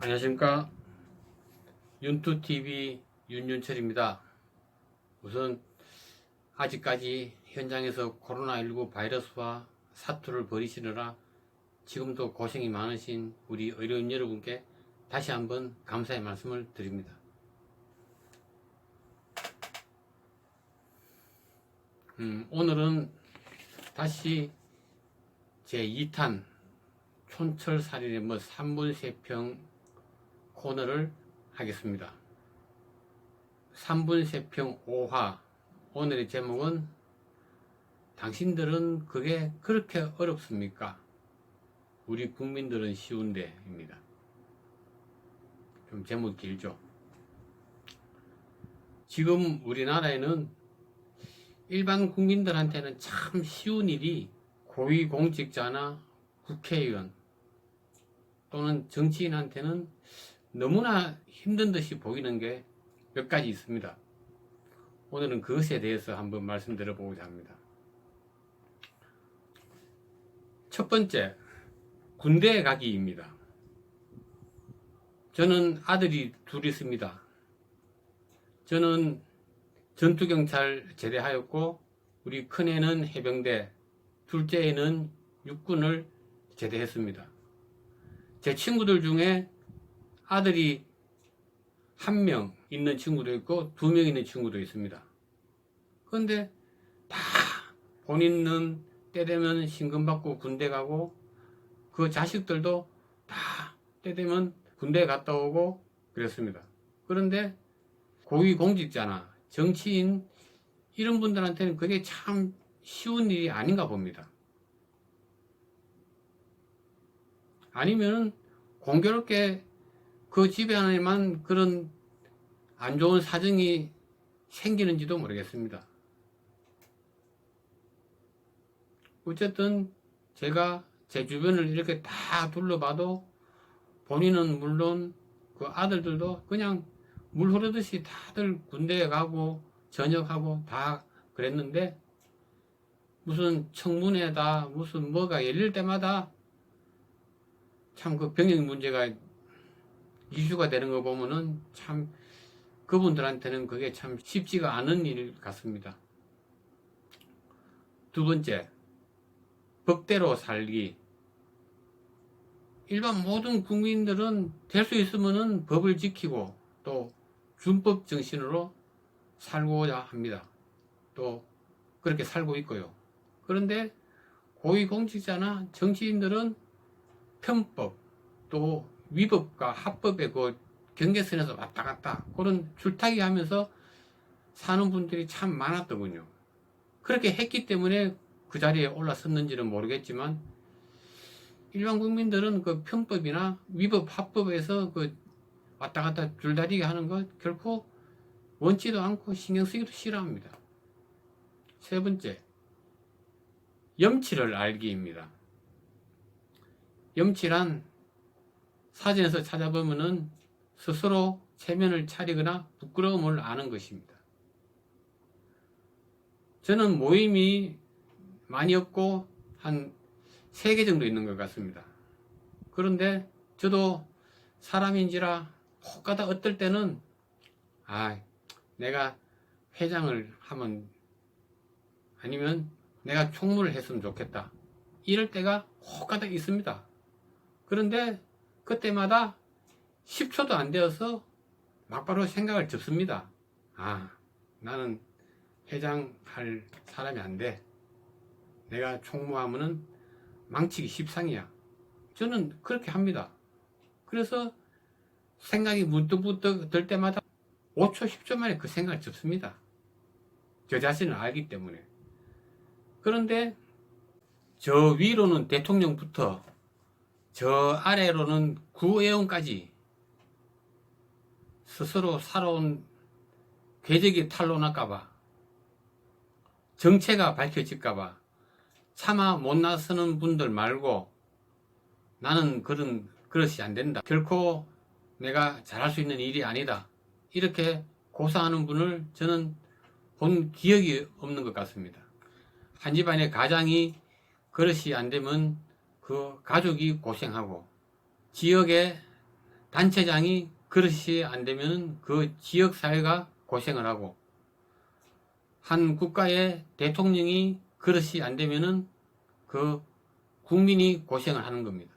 안녕하십니까? 윤투TV 윤윤철입니다. 우선 아직까지 현장에서 코로나19 바이러스와 사투를 벌이시느라 지금도 고생이 많으신 우리 의료인 여러분께 다시 한번 감사의 말씀을 드립니다. 음, 오늘은 다시 제 2탄 촌철살인의 뭐 3분 3평 코너를 하겠습니다. 3분 3평 5화 오늘의 제목은 당신들은 그게 그렇게 어렵습니까? 우리 국민들은 쉬운데 입니다. 좀 제목 길죠? 지금 우리나라에는 일반 국민들한테는 참 쉬운 일이 고위공직자나 국회의원 또는 정치인한테는 너무나 힘든 듯이 보이는 게 몇 가지 있습니다. 오늘은 그것에 대해서 한번 말씀드려보고자 합니다. 첫 번째, 군대에 가기입니다. 저는 아들이 둘 있습니다. 저는 전투경찰 제대하였고, 우리 큰애는 해병대, 둘째애는 육군을 제대했습니다. 제 친구들 중에 아들이 한 명 있는 친구도 있고 두 명 있는 친구도 있습니다. 그런데 다 본인은 때 되면 신금 받고 군대 가고 그 자식들도 다 때 되면 군대 갔다 오고 그랬습니다. 그런데 고위공직자나 정치인 이런 분들한테는 그게 참 쉬운 일이 아닌가 봅니다. 아니면 공교롭게 그 집에 안에만 그런 안 좋은 사정이 생기는지도 모르겠습니다. 어쨌든 제가 제 주변을 이렇게 다 둘러봐도 본인은 물론 그 아들들도 그냥 물 흐르듯이 다들 군대에 가고 전역하고 다 그랬는데 무슨 청문회다 무슨 뭐가 열릴 때마다 참 그 병역 문제가 이슈가 되는 거 보면은 참 그분들한테는 그게 참 쉽지가 않은 일 같습니다. 두 번째, 법대로 살기. 일반 모든 국민들은 될 수 있으면은 법을 지키고 또 준법 정신으로 살고자 합니다. 또 그렇게 살고 있고요. 그런데 고위공직자나 정치인들은 편법 또 위법과 합법의 그 경계선에서 왔다 갔다 그런 줄타기 하면서 사는 분들이 참 많았더군요. 그렇게 했기 때문에 그 자리에 올라섰는지는 모르겠지만 일반 국민들은 그 편법이나 위법 합법에서 그 왔다 갔다 줄다리기 하는 것 결코 원치도 않고 신경 쓰기도 싫어합니다. 세 번째, 염치를 알기입니다. 염치란 사진에서 찾아보면은 스스로 체면을 차리거나 부끄러움을 아는 것입니다. 저는 모임이 많이 없고 한세개 정도 있는 것 같습니다. 그런데 저도 사람인지라 혹가다 어떨 때는 아 내가 회장을 하면 아니면 내가 총무를 했으면 좋겠다. 이럴 때가 혹가다 있습니다. 그런데 그때마다 10초도 안 되어서 막바로 생각을 접습니다. 아, 나는 회장할 사람이 안 돼. 내가 총무하면은 망치기 십상이야. 저는 그렇게 합니다. 그래서 생각이 문득문득 들 때마다 5초, 10초 만에 그 생각을 접습니다. 저 자신을 알기 때문에. 그런데 저 위로는 대통령부터 저 아래로는 구의원까지 스스로 살아온 궤적이 탄로날까봐 정체가 밝혀질까봐 차마 못 나서는 분들 말고 나는 그런 그릇이 안 된다. 결코 내가 잘할 수 있는 일이 아니다. 이렇게 고사하는 분을 저는 본 기억이 없는 것 같습니다. 한 집안의 가장이 그릇이 안 되면 그 가족이 고생하고 지역의 단체장이 그릇이 안 되면 그 지역 사회가 고생을 하고 한 국가의 대통령이 그릇이 안 되면은 그 국민이 고생을 하는 겁니다.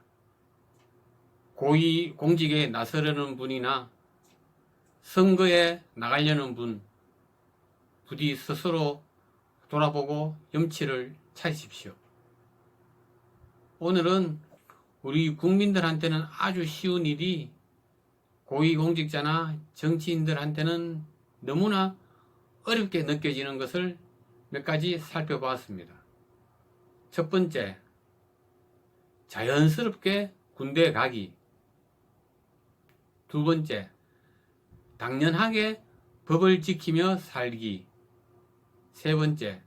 고위 공직에 나서려는 분이나 선거에 나가려는 분 부디 스스로 돌아보고 염치를 차리십시오. 오늘은 우리 국민들한테는 아주 쉬운 일이 고위공직자나 정치인들한테는 너무나 어렵게 느껴지는 것을 몇 가지 살펴보았습니다. 첫 번째, 자연스럽게 군대 가기. 두 번째, 당연하게 법을 지키며 살기. 세 번째,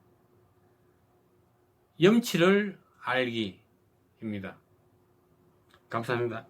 염치를 알기 입니다. 감사합니다.